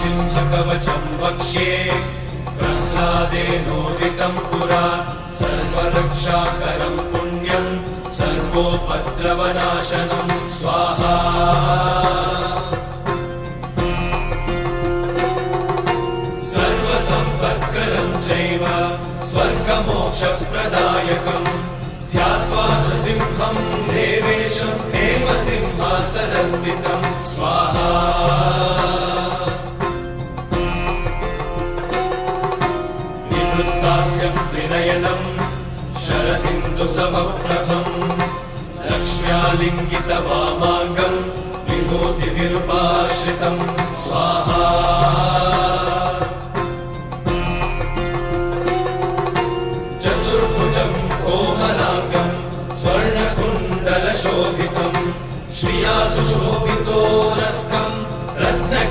नृसिंहकवचं वक्ष्ये प्रह्लादेनोदितं पुरा सर्वरक्षाकरं पुण्यं सर्वोपद्रवनाशनं स्वाहा सर्वसम्पत्करं चैव स्वर्गमोक्षप्रदायकम् ध्यात्वा नृसिंहं देवेशं हेमसिंहासनस्थितं स्वाहा दास्यं त्रिनयनम् शरदिन्दुसमप्रभम् लक्ष्म्यालिङ्गितवामाङ्गम् विभूतिनिरुपाश्रितम् स्वाहा चतुर्भुजम् कोमलाङ्गम् स्वर्णकुण्डलशोभितम् श्रिया सुशोभितो